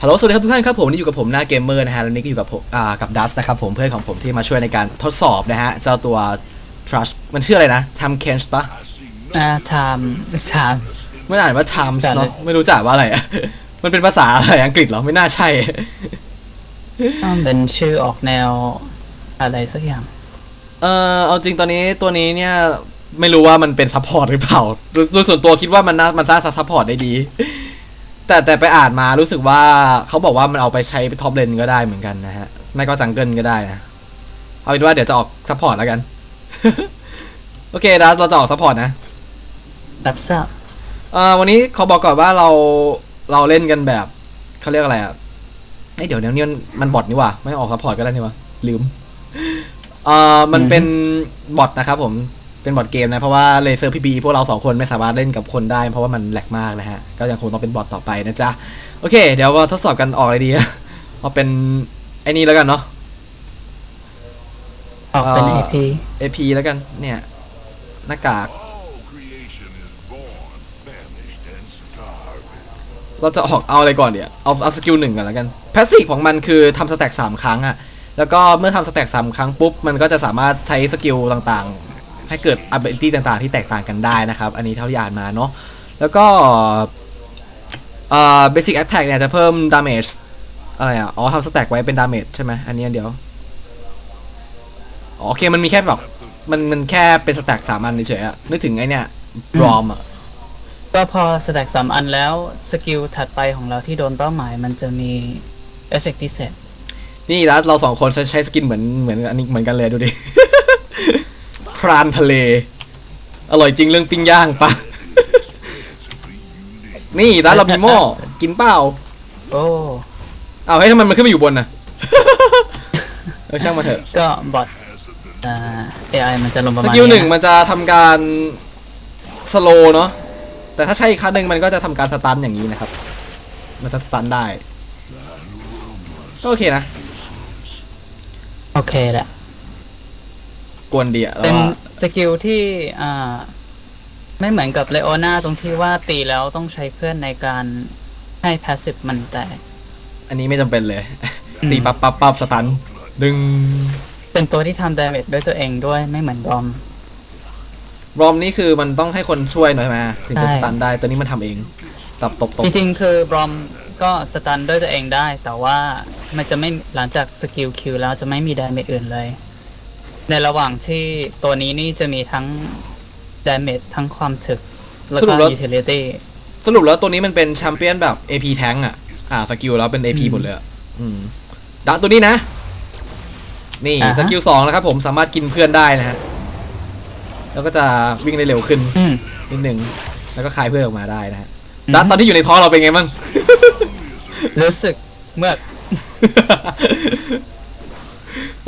ฮัลโหลสวัสดีครับทุกท่านครับผมวันนี่อยู่กับผมหน้าเกมเมอร์นะฮะแล้วนี่ก็อยู่กับผมอ่ากับดัสนะครับผมเพื่อนของผมที่มาช่วยในการทดสอบนะฮะเจ้าตัว Trust มันชื่ออะไรนะ Time c a n ปะอ่าไทม์ไทม์ไม่อ่านว่า Times แต่เลยเนาะไม่รู้จักว่าอะไรอะ มันเป็นภาษาอะไรอังกฤษเหรอไม่น่าใช่ต้องเป็นชื่อออกแนวอะไรสักอย่าง เออเอาจริงตอนนี้ตัวนี้เนี่ยไม่รู้ว่ามันเป็นซัพพอร์ตหรือเปล่าโดยโดยส่วนตัวคิดว่ามันน่ามันสร้างซัพพอร์ตได้ดี แต่แต่ไปอ่านมารู้สึกว่าเขาบอกว่ามันเอาไปใช้ท็อปเลนก็ได้เหมือนกันนะฮะ ไม่ก็จังเกิลก็ได้นะ เอาเป็นว่าเดี๋ยวจะออกซัพพอร์ตแล้วกัน โอเคดัสเราจะออกซัพพอร์ตนะรับทราบเอ่อวันนี้ขอบอกก่อนว่าเราเราเล่นกันแบบเขาเรียกอะไรอะเอ้ยเดี๋ยวเดี๋ยวนี้มันมันบอทนี่หว่าไม่ออกซัพพอร์ตก็ได้นี่หว่าลืมเอ่อมันเป็นบอทนะครับผม เป็นบอทเกมนะเพราะว่าเลเซอร์พีบีพวกเราสองคนไม่สามารถเล่นกับคนได้เพราะว่ามันแหลกมากนะฮะ ก็ยังคงต้องเป็นบอทต่อไปนะจ๊ะ โอเค เดี๋ยวมาทดสอบกันออกอะไรดีเอาเป็นไอ้นี่แล้วกันเนาะออกเป็นอ่า AP AP แล้วกันเนี่ยหน้ากาก All creation is born, famished, and starving. เราจะออกเอาอะไรก่อนเดี๋ยวเอาเอาสกิลหนึ่งก่อนแล้วกันแพสซีฟของมันคือทำสแต็กสามครั้งอะแล้วก็เมื่อทำสแต็กสามครั้งปุ๊บ มันก็จะสามารถใช้สกิลต่างๆ ให้เกิด ability ต่างๆ ที่แตกต่างกันได้นะครับ อันนี้เท่าที่อ่านมาเนาะแล้วก็เอ่อ basic attack เนี่ยจะเพิ่ม damage อะไรอะอ๋อทำสแต็กไว้เป็น damage ใช่ไหมอันนี้อันเดียวอ๋อโอเคมันมีแค่แบบมันมันแค่เป็นสแต็กสามอันเฉยๆอะนึกถึงไอเนี่ยรอมอะก็พอสแต็กสามอันแล้วสกิลถัดไปของเราที่โดนเป้าหมายมันจะมีเอฟเฟกต์พิเศษ นี่แล้วเราสองคนใช้สกินเหมือนเหมือนอันนี้เหมือนกันเลยดูดิ พรานทะเล อร่อยจริงเรื่องปิ้งย่างปะนี่ร้านเรามีหม้อกินเปล่าโอ้เอาวเฮ้ยทำไมมันขึ้นมาอยู่บนน่ะเออช่างมาเถอะก็บอทอ่า AI มันจะลงประสมาณกิลหนึ่งะมันจะทำการสโลเนาะแต่ถ้าใช้อีกครั้งหนึ่งมันก็จะทำการสตันอย่างนี้นะครับ มันจะสตันได้ก็โอเคนะ โอเคแหละ กวนดีอะแล้วเป็นว่าสกิลที่อ่าไม่เหมือนกับเลโอนาตรงที่ว่าตีแล้วต้องใช้เพื่อนในการให้พาสซีฟมันแตก อันนี้ไม่จำเป็นเลย อืม ตีปั๊บปั๊บปั๊บสตันดึง เป็นตัวที่ทำดาเมจด้วยตัวเองด้วยไม่เหมือนบอม รอมนี่คือมันต้องให้คนช่วยหน่อยใช่ไหมถึงจะใช่ สตันได้ตัวนี้มันทำเองตบตบตบจริงๆคือบอมก็สตันด้วยตัวเองได้ แต่ว่ามันจะไม่หลังจากสกิลคิวแล้วจะไม่มีดาเมจอื่นเลย ในระหว่างที่ตัวนี้นี่จะมีทั้งดาเมจทั้งความถึก แล้วก็ยูทิลิตี้สรุปแล้วตัวนี้มันเป็นแชมเปี้ยนแบบ AP แทงอะ อ่าสกิลแล้วเป็น AP อืมหมดเลยอะอืมดักตัวนี้นะ นี่อ่าฮะ สกิลสองนะครับผมสามารถกินเพื่อนได้นะฮะ แล้วก็จะวิ่งได้เร็วขึ้นอืม นิดหนึ่งแล้วก็คลายเพื่อนออกมาได้นะฮะดักตอนที่อยู่ในท้องเราเป็นไงบ้าง รู้สึกเมื่อ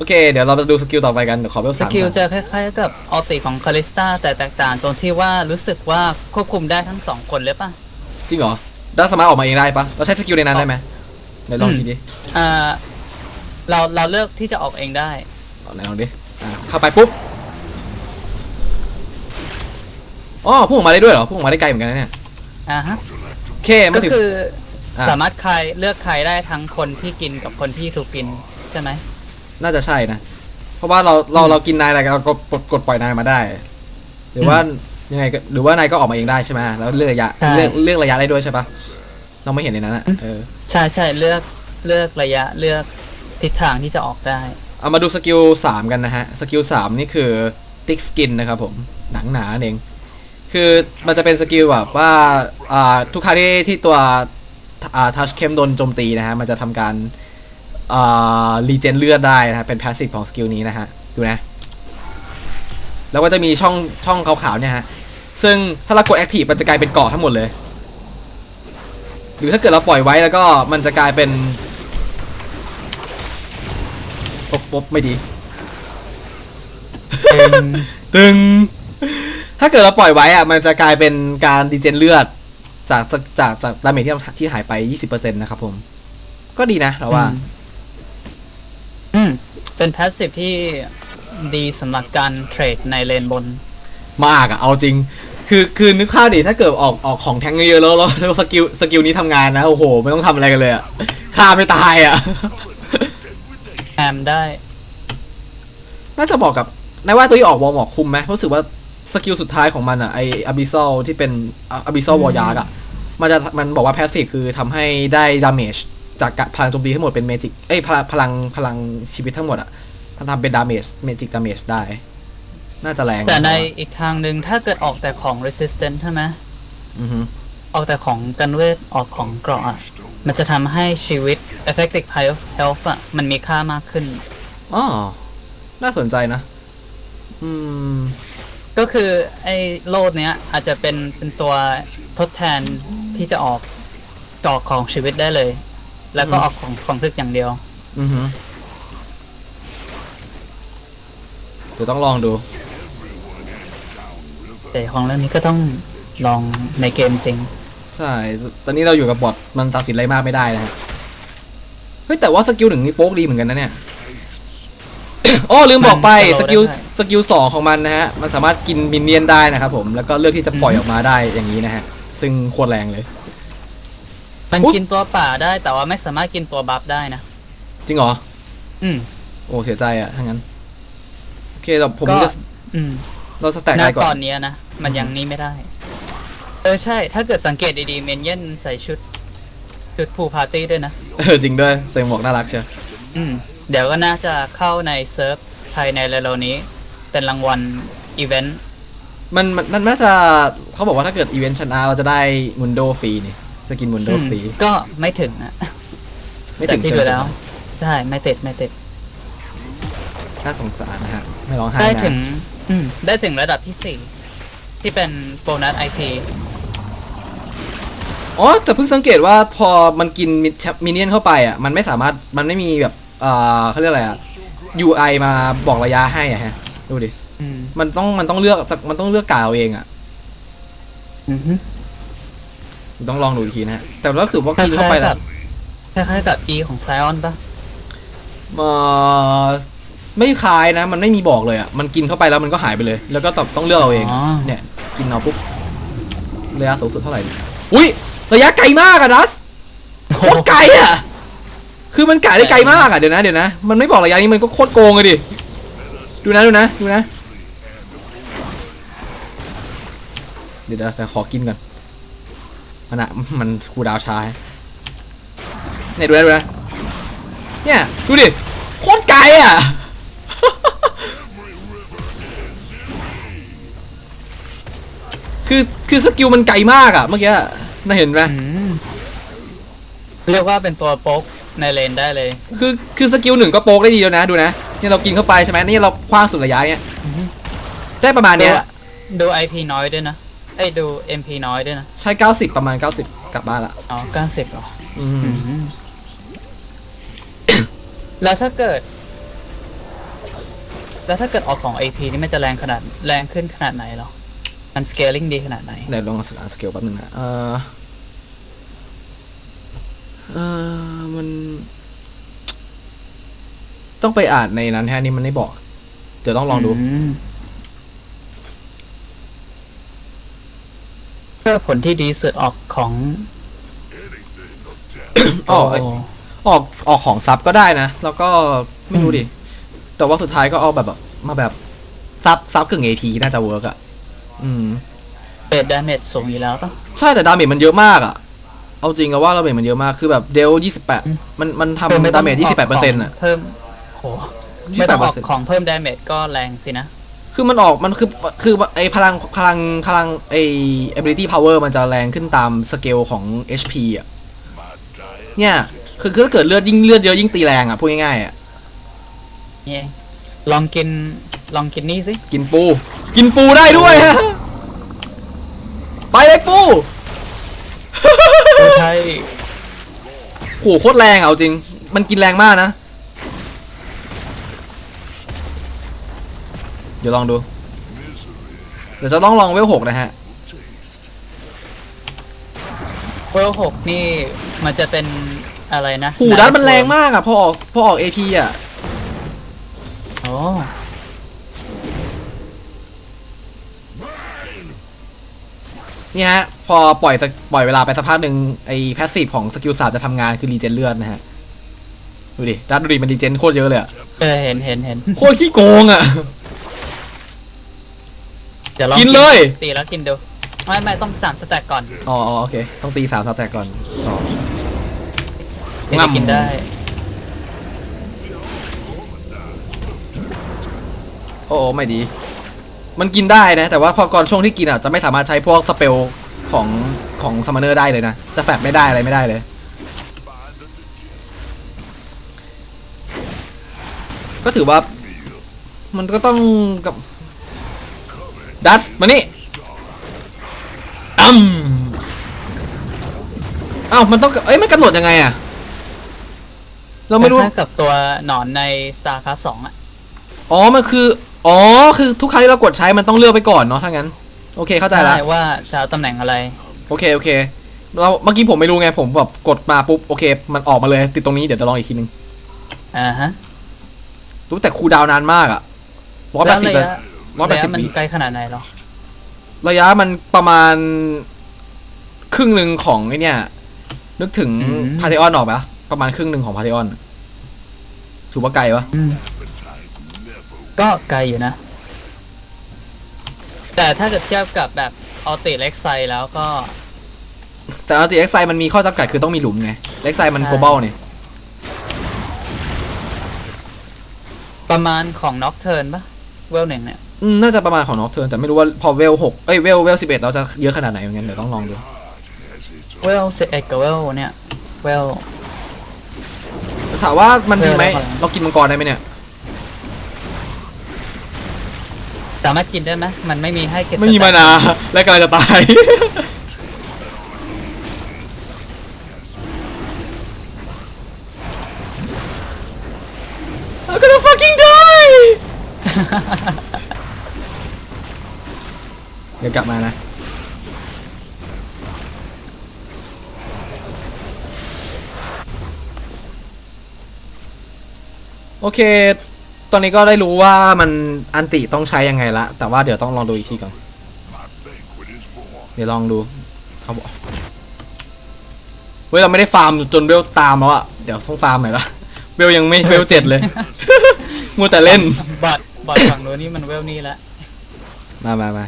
โอเค เดี๋ยวเรามาดูสกิลต่อไปกันเดี๋ยวขอเวลสสามกิลก่อนจะคล้ายๆกับออติของคาริสตาแต่แตกต่างตรงที่ว่ารู้สึกว่าควบคุมได้ทั้งสองคนเลยป่ะจริงเหรอดักสามารถออกมาเองได้ปะเราใช้สกิลในนั้นได้ไหมไหนลองอืมทีดิอ่าเราเราเลือกที่จะออกเองได้เอาไหนลองดิอ่าเข้าไปปุ๊บอ๋อพุ่งออกมาได้ด้วยเหรอพุ่งออกมาได้ไกลเหมือนกันนะเนี่ยอ่าฮะโอเคมาก็ถึงคืออะสามารถใครเลือกใครได้ทั้งคนที่กินกับคนที่ถูกกินใช่ไหม น่าจะใช่นะ เพราะว่าเราเราเรากินนายอะไรเราก็กดกดปล่อยนายมาได้ หรือว่ายังไงก็หรือว่านายก็ออกมาเองได้ใช่ไหมแล้วเลือกระยะเลือกเลือกระยะได้ด้วยใช่ปะเราไม่เห็นในนั้นอะเออใช่ใช่เลือกเลือกระยะเลือกทิศทางที่จะออกได้ เอามาดูสกิลสามกันนะฮะสกิลสามนี่คือติ๊กสกินนะครับผมหนังหนานั่นเอง คือมันจะเป็นสกิลแบบว่าอ่าทุกครั้งที่ที่ตัวอ่าทัชเข้มโดนโจมตีนะฮะมันจะทำการอ่า รีเจนเลือดได้นะฮะเป็นพาสซีฟของสกิลนี้นะฮะดูนะ แล้วก็จะมีช่องช่องขาวๆเนี่ยฮะซึ่งถ้าเรากดแอคทีฟมันจะกลายเป็นเกาะทั้งหมดเลย หรือถ้าเกิดเราปล่อยไว้แล้วก็มันจะกลายเป็นปุ๊บปุ๊บไม่ดีเป็นตึง ถ้าเกิดเราปล่อยไว้อะมันจะกลายเป็นการดีเจนเลือด จากจากจากจากดาเมจที่ที่หายไป 20%นะครับผม ก็ดีนะเราว่า อืม เป็นพาสซีฟที่ดีสำหรับการเทรดในเลนบน มากอะเอาจริง คือคือนึกภาพดิถ้าเกิดออกออกของแทงเยอะๆแล้วแล้วแล้วสกิลสกิลนี้ทำงานนะโอ้โห ไม่ต้องทำอะไรกันเลยอะฆ่าไม่ตายอะแอมได้ น่าจะบอกกับนายว่าตัวที่ออกวอลหมอกคุมไหมเพราะรู้สึกว่าสกิลสุดท้ายของมันอะไออ b ิ s ซ l ที่เป็นอ b ิ s ซ l วอลยาร์กอะมันจะมันบอกว่าแพสซีฟคือทำให้ได้ดาเมจ จากกะพลังโจมตีทั้งหมดเป็นเมจิกเอ้ยพลังพลังพลังชีวิตทั้งหมดอะมันทำเป็นดาเมจเมจิกดาเมจได้ น่าจะแรงแต่ในอีกทางหนึ่งถ้าเกิดออกแต่ของ resistant ใช่ไหมอือฮึออกแต่ของกันเวทออกของเกราะอะมันจะทำให้ชีวิต effective health health อะมันมีค่ามากขึ้นอ๋อน่าสนใจนะ อืม ก็คือไอ้โลดเนี้ย อาจจะเป็นเป็นตัวทดแทนที่จะออกจอกของชีวิตได้เลย แล้วก็อืมออกของของทึกอย่างเดียว อือฮึเดี๋ยวต้องลองดู แต่ของเรื่องนี้ก็ต้องลองในเกมจริง ใช่ ตอนนี้เราอยู่กับบอทมันตัดสินอะไรมากไม่ได้นะฮะ เฮ้ย แต่ว่าสกิลหนึ่งนี่โป๊กดีเหมือนกันนะเนี่ยอ๋อลืมบอกไปมันสสโลว์กิลได้ สกิลสองของมันนะฮะ มันสามารถกินมินเนี่ยนได้นะครับผม แล้วก็เลือกที่จะปล่อยออกมาได้อย่างนี้นะฮะ ซึ่งโคตรแรงเลย มันอุ๊ย กินตัวป่าได้แต่ว่าไม่สามารถกินตัวบัฟได้นะ จริงเหรอ อืม โอ้เสียใจอะถ้างั้น โอเคเราผมก็ จะอืมเราสแต็กณอะไรก่ตออนน เนี้ยนะ มันยังนี่ไม่ได้ เออใช่ ถ้าเกิดสังเกตดีๆ เมนเยนใส่ชุด ชุดพูพาร์ตี้ด้วยนะ เออจริงด้วยใส่หมวกน่ารักเชียวอืม เดี๋ยวก็น่าจะเข้าในเซิร์ฟไทยในเร็วๆนี้ เป็นรางวัลอีเวนต์ มันมันมันน่าจะเขาบอกว่าถ้าเกิดอีเวนต์ชนะเราจะได้มุนโดฟรีนี่ จะกินมุนโดฟรี ก็ไม่ถึงอะไม่แต่ถึงที่ใช่ดูไหมแล้ว ใช่ ไม่ติดไม่ติดน่าสงสารนะฮะไม่ร้องไห้ได้นะถึงอืม ได้ถึงระดับที่สี่ที่เป็นโบนัสไอพีอ๋อแต่เพิ่งสังเกตว่าพอมันกินมินเนี่ยนเข้าไปอะ มันไม่สามารถมันไม่มีแบบเอ่อเขาเรียกอะไรอะ UI มาบอกระยะให้อะฮะ ดูดิอืมมันต้องมันต้องเลือกมันต้องเลือกกาเอาเองอะอือฮึ ต้องลองดูอีกทีนะฮะแต่ก็คือว่าคล้ากินเข้าไปยๆแล้กัวบคล้ายๆกับ E ของไซออนปะเอ่อไม่คล้ายนะ มันไม่มีบอกเลยอะ มันกินเข้าไปแล้วมันก็หายไปเลย แล้วก็ต้องต้องเลือกเอาเองอ๋อเนี่ย กินเอาปุ๊บระยะสูงสุดเท่าไหร่เนี่ยอุ้ยระยะไกลมากอะดัสโคตรไกลอะคือมันกะได้ไกลมากอะเดี๋ยวนะเดี๋ยวนะ มันไม่บอกระยะนี้มันก็โคตรโกงเลยดิ ดูนะดูนะดูนะ เดี๋ยวเดี๋ยวเดี๋ยวขอกินก่อน มันอะมันคูลดาวน์ช้าเนี่ยดูนะดูนะเนี่ยดูดิโคตรไกลอะคือคือสกิลมันไกลมากอะเมื่อกี้น่าเห็นไหมอืมเรียกว่าเป็นตัวโป๊กในเลนได้เลย คือคือสกิลหนึ่งก็โป๊กได้ดีแล้วนะดูนะเนี่ยเรากินเข้าไปใช่ไหมนี่เราคว้างสุดระยะเนี่ยอือฮึได้ประมาณเนี้ยดู IP น้อยด้วยนะเอ้ยดู MP น้อยด้วยนะ ใช้ 90 ประมาณ 90 กลับบ้านละอ๋อ90เหรออืมอืม แล้วถ้าเกิด แล้วถ้าเกิดออกของ AP นี่มันจะแรงขนาดแรงขึ้นขนาดไหนเหรอ มัน scaling ดีขนาดไหน เดี๋ยวลองสกาสเกลแป๊บนึงนะเออเออมัน ต้องไปอ่านในนั้นแค่นี้มันไม่บอก เดี๋ยวต้องลองดู ม เพื่อผลที่ดีสุดออกของอ๋อออกออกของซับก็ได้นะ แล้วก็ไม่รู้ดิ แต่ว่าสุดท้ายก็เอาแบบแบบมาแบบซับซับกึ่ง AP น่าจะเวิร์กอะ อืมเบสดาเมจสูงอยู่แล้วปะใช่แต่ดาเมจมันเยอะมากอะ เอาจริงแล้วว่าดาเมจมันเยอะมาก คือแบบเดลยี่สิบแปดมันมันทำดาเมจยี่สิบแปดเปอร์เซ็นต์อะ เพิ่มโหไม่ต้องออก28%ของเพิ่มดาเมจก็แรงสินะ คือมันออกมันคือคือไอพลังพลังพลังไอ ability power มันจะแรงขึ้นตามสเกลของ HP อะ เนี่ย คือคือถ้าเกิดเลือดยิ่งเลือดเยอะยิ่งตีแรงอะ พูดง่ายๆอะนี่เองลองกินลองกินนี่สิ กินปู กินปูได้ด้วยฮะ ไปเลยปูใช่โหโคตรแรงอะเอาจริง มันกินแรงมากนะ เดี๋ยวลองดู เดี๋ยวจะต้องลองเวลหกนะฮะ เวลหกนี่มันจะเป็นอะไรนะหูดันมันแรงมากอะ พอออกพอออก AP อะโอ้เนี่ยฮะพพอปล่อยสักปล่อยเวลาไปสักพักหนึ่งไอ้แพสซีฟของสกิลสามจะทำงานคือรีเจนเลือดนะฮะ ดูดิดัดดูดิมันรีเจนโคตรเยอะเลยอะเออเห็นเห็นเห็นโคตรขี้โกงอะเดี๋ยวลองกินเลย ตีแล้วกินดูไม่ไม่ต้องสามสแต็กก่อนอ๋ออ๋อโอเค ต้องตีสามสแต็กก่อนต่อถึงจะกินได้ โอ้โอ้ไม่ดี มันกินได้นะ แต่ว่าพอก่อนช่วงที่กินอะ จะไม่สามารถใช้พวกสเปลของของซัมมอนเนอร์ได้เลยนะ จะแฟดไม่ได้อะไรไม่ได้เลย ก็ถือว่า มันก็ต้องกับ ดัดมานี่อ้ำอ้าวมันต้องเอ้ยมันกำหนดยังไงอะเราไม่รู้คล้ายๆกับตัวหนอนใน StarCraft 2อะ อ๋อ มันคือ อ๋อ คือทุกครั้งที่เรากดใช้มันต้องเลือกไปก่อนเนาะ ถ้างั้น โอเค เข้าใจละใช่ว่าจะเอาตำแหน่งอะไร โอเค โอเค เรา เมื่อกี้ผมไม่รู้ไง ผมแบบกดมาปุ๊บ โอเค มันออกมาเลย ติดตรงนี้ เดี๋ยวจะลองอีกทีนึงอ่าฮะ รู้แต่คูลดาวน์นานมากอะร้อยแปแล้ดวสิบระเลยยะ ร้อยแประดยะสิบมันวิไกลขนาดไหนหรอ ระยะมันประมาณ ครึ่งหนึ่งของไอเนี่ย นึกถึงอืม พาเทออนออกปะประมาณครึ่งหนึ่งของพาเทออนถือว่าไกลปะอืมก็ไกลอยู่นะ แต่ถ้าเกิดเทียบกับแบบออติเล็กไซแล้วก็ แต่อัลติเอ็กไซมันมีข้อจำกัดคือต้องมีหลุมไงเอ็กไซมันใช่ โกลบอลนี่ประมาณของน็อกเทิร์นปะเวลหนึ่งเนี่ยอืม น่าจะประมาณของนอตเทิร์นแต่ไม่รู้ว่าพอเวลหกเอ้ยเวลเวลสิบเอ็ดเราจะเยอะขนาดไหนเหมือนกันเดี๋ยวต้องลองดูเวลสิบเอ็ดกับเวลเนี่ยเวลถามว่ามันดีไหมเออแล้วก็เรากินมังกรได้ไหมเนี่ยสามารถกินได้ไหมมันไม่มีให้เก็บไม่มีสแต็มากนาและกำลังจะตาย กลับมานะโอเค ตอนนี้ก็ได้รู้ว่ามันอันติต้องใช้ยังไงละ แต่ว่าเดี๋ยวต้องลองดูอีกทีก่อน My banquet is born. เดี๋ยวลองดูเอาบอกเว้ยเราไม่ได้ฟาร์มจนเวลตามแล้วอะเดี๋ยวต้องฟาร์มหน่อยละเวลยังไม่เวลเจ็ดเลย มัวแต่เล่นบัตรบัตรฝั่งโน้นนี่มันเวลนี่แล้วมามามา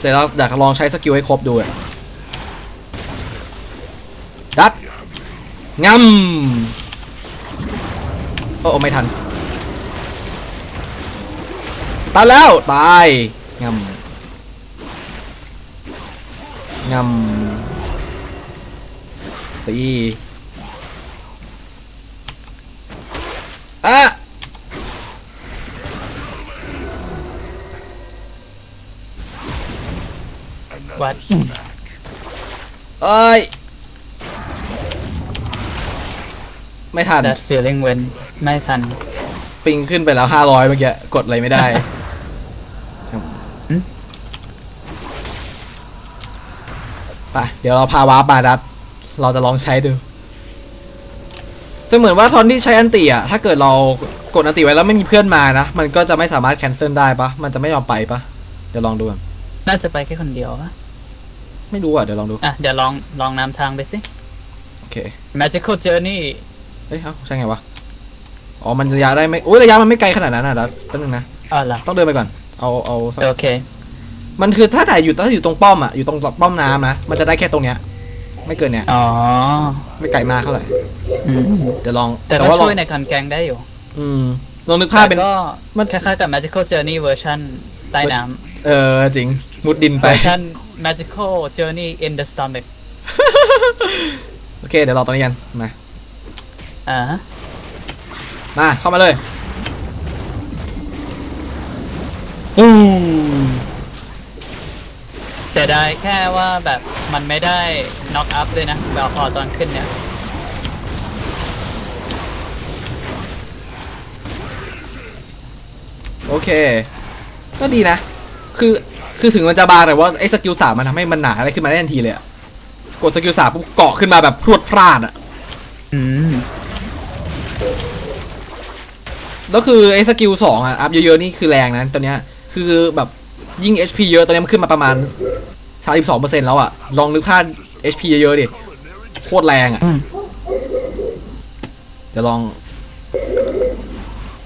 เดี๋ยวเราอยากลองใช้สกิลให้ครบดูอะดัดงำโอ้โอไม่ทันสตาร์ทแล้ว ตายงำงำตีอะ วัดเอ้ย ไม่ทัน that feeling when ไม่ทันปิงขึ้นไปแล้วห้าร้อยเมื่อกี้ กดอะไรไม่ได้อืมไป เดี๋ยวเราพาวาร์ปมาดัด เราจะลองใช้ดูจะเหมือนว่าตอนที่ใช้อันติอะ ถ้าเกิดเรากดอันติไว้แล้วไม่มีเพื่อนมานะ มันก็จะไม่สามารถแคนเซิลได้ปะมันจะไม่ยอมไปปะเดี๋ยวลองดูก่อน น่าจะไปแค่คนเดียวอะไม่รู้อะ เดี๋ยวลองดู อะ เดี๋ยวลองลองนำทางไปสิ โอเค magical journey เอ้ยเอ้าใช่ไงวะ อ๋อ มันระยะได้ไหมโอ้ยระยะมันไม่ไกลขนาดนั้นนะดัดแป๊บนึงนะอะล่ะต้องเดินไปก่อน เอาเอาสักโอเค มันคือถ้าแต่อยู่ถ้าอยู่ตรงป้อมอะ อยู่ตรงป้อมน้ำนะ มันจะได้แค่ตรงเนี้ย ไม่เกินเนี้ย อ๋อไม่ไกลมากเท่าไหร่ อืมเดี๋ยวลอง แต่ก็ว่าลช่องวยในการแกงได้อยู่อืม ลองนึกภาพเป็น แต่ก็มัน คล้ายๆกับ magical journey เวอร์ชันใต้น้ เออจริง มุดดินำไปเวอร์ชัน magical journey in the stomach โอเค เดี๋ยวรอตรงนี้กัน มา อ่าฮะมา เข้ามาเลยปูแต่ได้แค่ว่าแบบมันไม่ได้ knock up เลยนะแบบพอตอนขึ้นเนี่ย โอเค ก็ดีนะ คือคือถึงมันจะบางแต่ว่าไอ้สกิลสามมันทำให้มันหนาอะไรขึ้นมาได้ทันทีเลยอะกดสกิลสามปุ๊บเกาะขึ้นมาแบบพรวดพลาดอะอืมแล้วคือไอ้สกิลสองอะอัพเยอะๆนี่คือแรงนะตัวเนี้ยคือแบบยิ่ง HP เยอะตอนนี้มันขึ้นมาประมาณ 32%แล้วอะลองนึกภาพ HP เยอะๆดิโคตรแรงอะอืมเดี๋ยวลองเ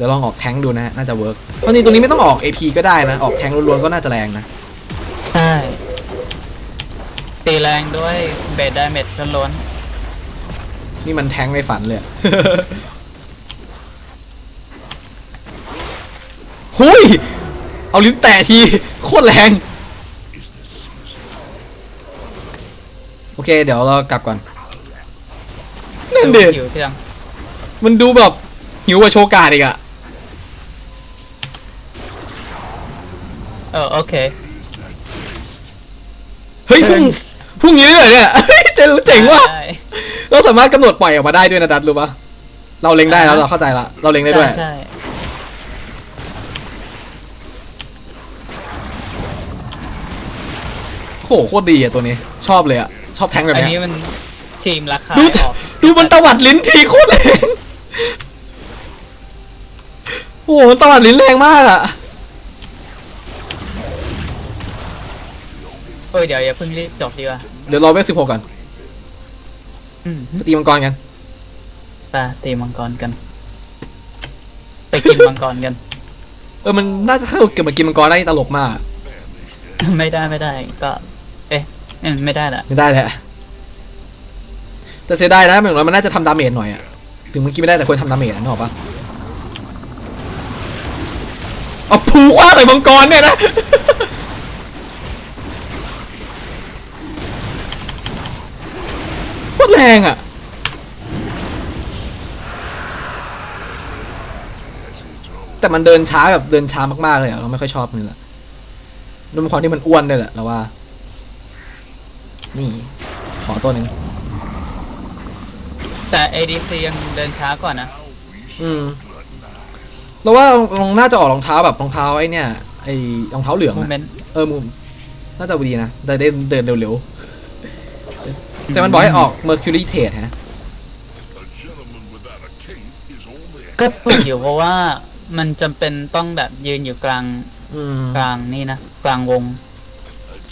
ดี๋ยวลองออกแทงค์ดูนะฮะน่าจะเวิร์กเพราะนี่ตรงนี้ไม่ต้องออก AP ก็ได้นะ ออกแทงค์ล้วนๆก็น่าจะแรงนะ ใช่ ตีแรงด้วยเบสไดเมจล้วนนี่มันแทงค์ในฝันเลยอะหุยเอาลิ้นแตะที โคตรแรง โอเค เดี๋ยวเรากลับก่อนๆนั่นเด็หิวเพียงมันดูแบบหิวกว่าโชกาดอีกอะ เออโอเค เฮ้ยพรุ่งพรุ่งนี้ได้เลยเนี่ย เจ๋งเจ๋งว่ะได้เราสามารถกำหนดปล่อยออกมาได้ด้วยนะดัดรู้ปะเราเล็งได้แล้วเราเข้าใจละเราเล็งได้ด้วย ใช่โหโคตรดีอะตัวนี้ ชอบเลยอะชอบแทงค์แบบอันเนี้นี้ยมันทีมราคาดูออกดูมันตวัดลิ้นทีโคตรแรงโอ้โหมันตวัดลิ้นแรงมากอะ เอ้ยเดี๋ยวอย่าเพิ่งรีบจบดีกว่าเดี๋ยวรอเวลสิบหกก่อนอืมไปตีมังกรกันไปตีมังกรกัน ไปกินมังกรกัน เออมันน่าจะเข้าเกิดมากินมังกรได้นี่ตลกมากไม่ได้ไม่ได้ก็ เอ๊ะอืมไม่ได้ละไม่ได้แหละแต่เสียดายนะอย่างน้อยมันน่าจะทำดาเมจหน่อยอะถึงมันกินไม่ได้แต่ควรทำดาเมจนะนึกออกปะเอาผูคว้าใส่มังกรเนี่ยนะ ตรแรงอะแต่มันเดินช้าแบบเดินช้ามากๆเลยอะเราไม่ค่อยชอบมันแหละด้วยความที่มันอ้วนด้วยแหละเราว่า นี่ ขอตัวหนึ่งแต่ ADC ยังเดินช้ากว่านะ อืมเราว่าลองน่าจะออกรองเท้าแบบรองเท้าไอ้เนี่ยไอ้รองเท้าเหลืองโมอะเมนต์เออมุมน่าจะดีนะแต่ได้เดินเร็วๆ แต่มันบอกให้ออก Mercury Trade ฮะ A gentleman without a cape is only a ก็ถูกอยู่เพราะว่ามันจำเป็นต้องแบบยืนอยู่กลางอืมกลางนี่นะกลางวง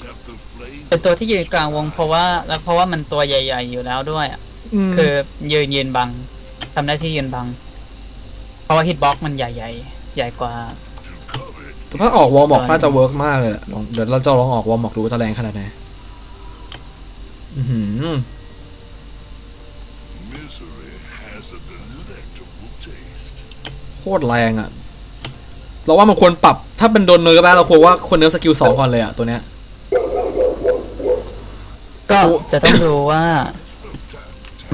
depth of flame เป็นตัวที่ยืนกลางวง เพราะว่าแล้วเพราะว่ามันตัวใหญ่ ๆ อยู่แล้วด้วยอะมคือยืนยืนบังทำหน้าที่ยืนบัง เพราะว่าฮิตบ็อกมันใหญ่ ๆ ใหญ่กว่า to cover it. แต่ถ้าออกวอลม็อกน่าจะเวิร์กมากเลยอะลองเดี๋ยวเราจะลองออกวอลม็อกดูว่าจะแรงขนาดไหน อื้อหือ Misery has a delectable taste. โคตรแรงอะ เราว่ามันควรปรับ ถ้าเป็นโดนเนิร์ฟแล้วเราควรว่าควรเนิร์ฟสกิลสองก่อนเลยอะ ตัวเนี้ย ก็โอ้จะต้องดูว่า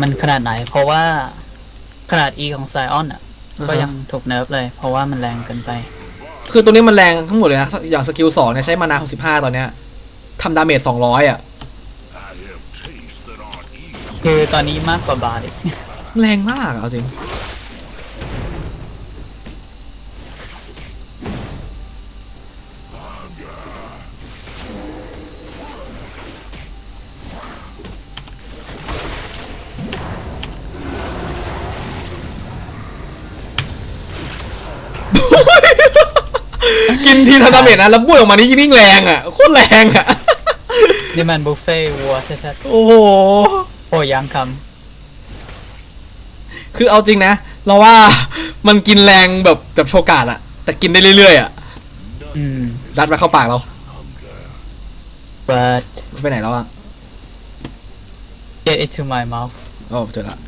มันขนาดไหน เพราะว่าขนาด E ของไซออนอะ ก็ยังถูกเนิร์ฟเลย เพราะว่ามันแรงเกินไป คือตัวนี้มันแรงทั้งหมดเลยนะ อย่างสกิลสองเนี่ยใช้มานา65ตอนเนี้ยทำดาเมจ200อะ คือตอนนี้มากกว่าบาร์ดิแรงมากอะเอาจริง กินทีทำดาเมจนะแล้วบ้วนออกมานี่ยิ่งแรงอะโคตรแรงอะ นี่มันบุฟเฟ่ต์วัวชัดโอ้โหๆโอ้ยังคคือเอาจริงนะ เราว่ามันกินแรงแบบแบบโชกาดอะแต่กินได้เรื่อยๆอะำอืมดัดมาเข้าปากเรา but ไปไหนแล้วอะ get into my mouth โอ้เจอละ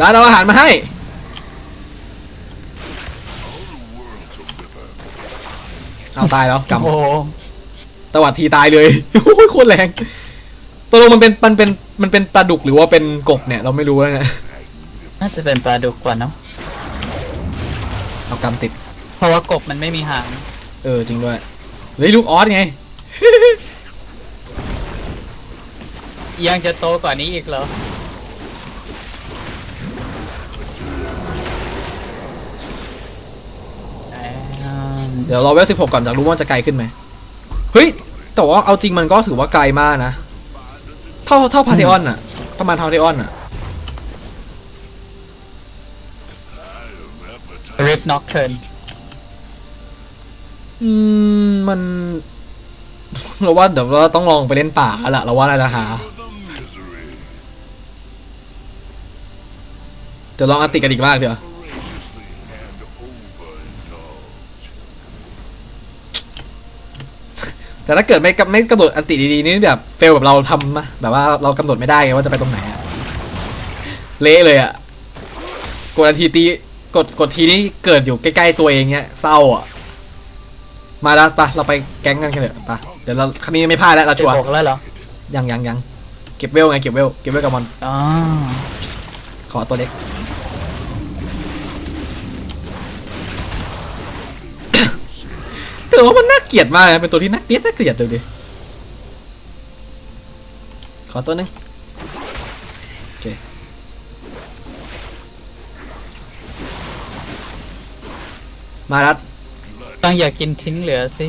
ดัดเอาอาหารมาให้ เอาตายแล้วกโอ้โหำ ตวัดทีตายเลยโอ้ยโคตรแรงตกลงมันเป็นมันเป็นมันเป็นปลาดุกหรือว่าเป็นกบเนี่ยเราไม่รู้แล้วเนี่ยน่าจะเป็นปลาดุกกว่าเนอะเอากำติด เพราะว่ากบมันไม่มีหาง เออจริงด้วยเฮ้ยลูกออสไง ยังจะโตกว่านี้อีกเหรอ เดี๋ยวรอเวลสิบหกก่อนอยากรู้ว่ามันจะไกลขึ้นไหม เฮ้ย แต่ว่าเอาจริงมันก็ถือว่าไกลมากนะ เท่าเท่าพาเทออนอะประมาณพาเทออนอะ I have appetite Rip Nocturne อืมมัน เราว่าเดี๋ยวเราต้องลองไปเล่นป่าแล้วล่ะเราว่าน่าจะหา The misery. เดี๋ยวลองอันติกันอีกมากเดี๋ยว แต่ถ้าเกิดไม่กำไม่กำหนดอันติดีๆนี่แบบเฟลแบบเราทำนะแบบว่าเรากำหนดไม่ได้ไงว่าจะไปตรงไหนอะเละเลยอะกดอันทีตีกดกดทีนี่เกิดอยู่ใกล้ๆตัวเองเนี้ยเศร้าอะมาดัสปะเราไปแก๊งกันกันเถอะปะเดี๋ยวเราครั้งนี้ไม่พลาดแล้วเราชัวร์16แล้วเหรอยังยังยังเก็บเวลไงเก็บเวลเก็บเวลกับมอนอ๋อขอตัวเล็ก แต่ว่ามันน่าเกลียดมากนะเป็นตัวที่น่าเกลียดน่าเกลียดดูดิขอตัวหนึงโอเคมารัดต้องอย่ากินทิ้งเหลือสิ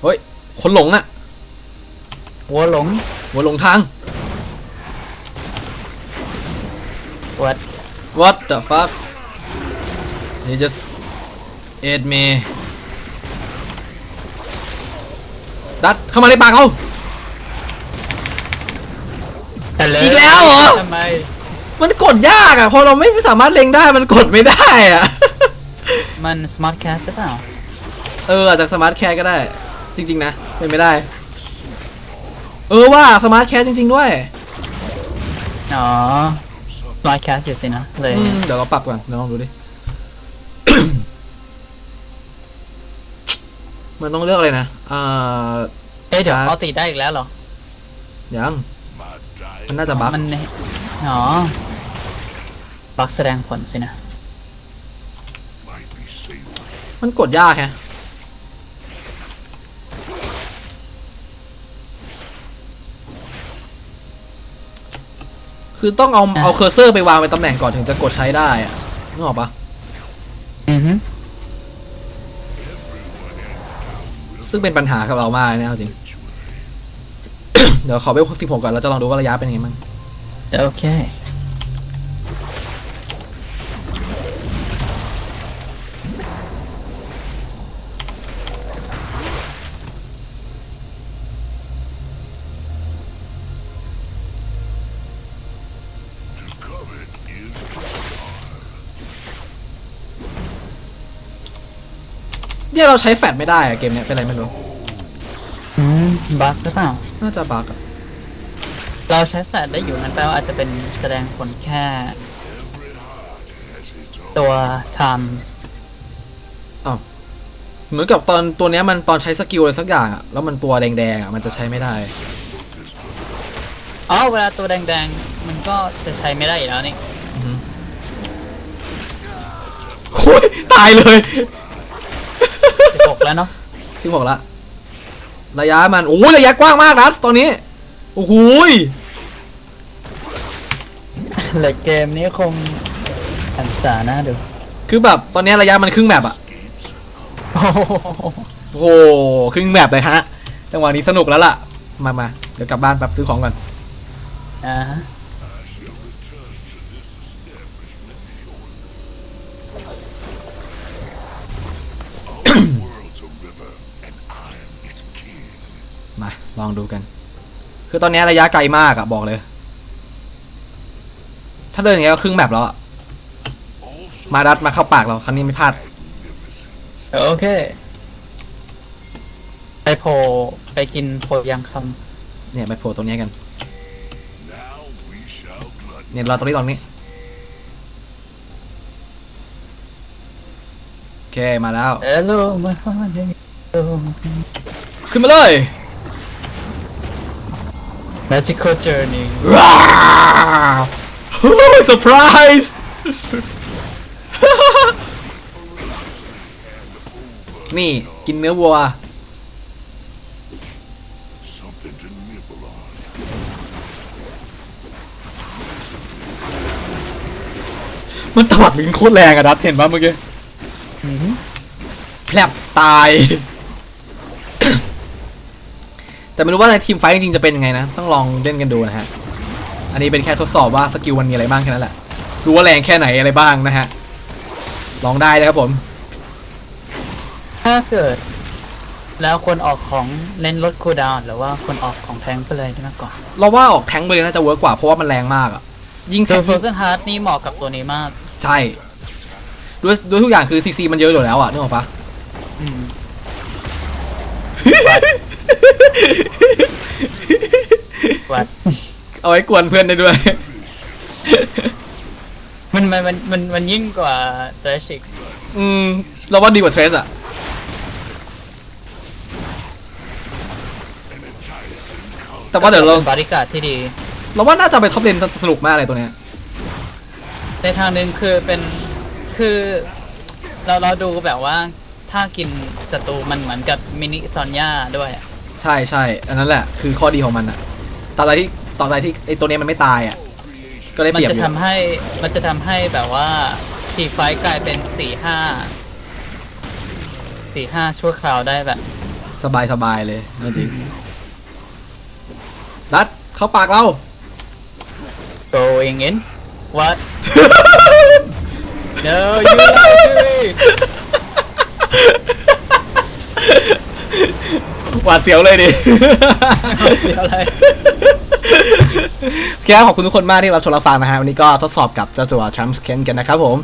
เฮ้ยคนหลงอะวัวหลงหัวหลงทาง What What the fuck You just ate me ดัดเข้ามาในปากเขา Hello อีกแล้วเหรอ ทำไมมันกดยากอะ พอเราไม่สามารถเล็งได้มันกดไม่ได้อะ มัน Smart Cast หรือเปล่าเอออาจจะสมาร์ทแคร์ก็ได้ จริง ๆ นะ เป็นไม่ได้ เออว่าสมาร์ทแคร์จริง ๆ ด้วยอ๋อ Smart Cast อยู่สินะเลยอืมเดี๋ยวเราปรับก่อนเดี๋ยวลองดูดิ มันต้องเลือกอะไรนะอ่าเอ๊ะเดี๋ยวครับเอาติได้อีกแล้วเหรอยัง My diet มันน่าจะบั๊กมันอ๋อบักแสดงผลสินะ might be savory. มันกดยากแฮะคือต้องเอาอะเอาเคอร์เซอร์ไปวางเป็นตำแหน่งก่อนถึงจะกดใช้ได้อะนึกออกปะอือฮึ ซึ่งเป็นปัญหากับเรามากนะเอาจริง เดี๋ยวขอไปสิบหกก่อนเราจะลองดูว่าระยะเป็นยังไงบ้างโอเค ยเราใช้แฟลชไม่ได้อะเกมเนี้ยเป็นอะไรไม่รู้ อืมบักหรือเปล่า น่าจะบั๊กอะเราใช้แฟลชได้อยู่นั่นแปลว่าอาจจะเป็นแสดงผลแค่ Every heart has its own ตัว time เหมือนกับตอนตัวเนี้ยมันตอนใช้สกิลอะไรสักอย่างอะแล้วมันตัวแดงๆอะมันจะใช้ไม่ได้ อ๋อเวลาตัวแดงๆ มันก็จะใช้ไม่ได้อยู่แล้วนี่ โอ้ยตายเลย16 แล้วเนาะสิบหกละระยะมันโอ้ยระยะกว้างมากนะตอนนี้โอ้โหยเหล็กเกมนี้คงหันษาหน้าดูคือแบบตอนเนี้ยระยะมันครึ่งแมปอะโอ้โหโอ้โหครึ่งแมปเลยฮะจังหวะนี้สนุกแล้วล่ะ มามาเดี๋ยวกลับบ้านแป๊บซื้อของก่อนอ่า ลองดูกัน คือตอนเนี้ยระยะไกลมากอะบอกเลย ถ้าเดินอย่างเงี้ยก็ครึ่งแมปแล้วอะ Also มาดัดมาเข้าปากเราครั้งนี้ไม่พลาด magnificent. โอเค ไปโพลไปกินโพลยังคเนี่ยไปโผล่ตรงเนี้ยกัน Now we shall glut เนี่ยเราตรงนี้ตรงนี้ โอเคมาแล้วำ Hello my heart Hello ขึ้นมาเลย Magical Journey ว้าวเซอร์ไพรส์นี่ กินเนื้อวัว something to nibble on. มันตวัดลิ้นโคตรแรงอะดัดเห็นปะเมื่อกี้อือฮึแผลบตาย แต่ไม่รู้ว่าในทีมไฟท์จริงๆจะเป็นยังไงนะ ต้องลองเล่นกันดูนะฮะ อันนี้เป็นแค่ทดสอบว่าสกิลมันมีอะไรบ้างแค่นั้นแหละรู้ว่าแรงแค่ไหนอะไรบ้างนะฮะ ลองได้นะครับผม ถ้าเกิด แล้วคนออกของเล่นลดคูลดาวน์หรือว่าคนออกของแทงค์ไปเลยได้มากกว่าเราว่าออกแทงค์ไปเลยน่าจะเวิร์กกว่าเพราะว่ามันแรงมากอะยิ่งแทคืงอค์ฟ r o เซนฮาร์ดนี่เหมาะกับตัวนี้มากใช่ด้วยด้วยทุกอย่างคือซีซีมันเยอะอยู่แล้วอะนึกออกปะอืม วัดเอาไว้กวนเพื่อนได้ด้วย มันมันมันมันมันยิ่งกว่าเดชิกอืม เราว่าดีกว่าเทรสอะแต่ว่าเดี๋ยวเราบริการดที่ดี เราว่าน่าจะเป็นท็อปเลนสนุกมากเลยตัวเนี้ย ในทางหนึ่งคือเป็นคือเราเราดูแบบว่าถ้ากินศัตรูมันเหมือนกับมินิซอนย่าด้วยอะ ใช่ใช่อันนั้นแหละ คือข้อดีของมันอะตอนใดที่ตอนใดที่ไอตัวเนี้ยมันไม่ตายอะก็ได้มัเปรียบจะอยู่ทำให้มันจะทำให้แบบว่าทีไฟท์กลายเป็นสี่ห้าสี่ห้าชั่วคราวได้แบบสบายสบายเลยจริงดัดเข้าปากเรา going in what no you lie to me หวาดเสียวเลยดิเสียอะไรโอเคครับขอบคุณทุกคนมากที่รับชมรับฟังนะฮะ วันนี้ก็ทดสอบกับเจ้าตัว Trump Scan กันนะครับผม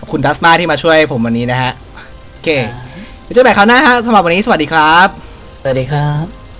ขอบคุณดัสมาที่มาช่วยผมวันนี้นะฮะ โอเคไว้เจอกันใหม่คราวหน้าฮะสำหรับวันนี้สวัสดีครับ สวัสดีครับ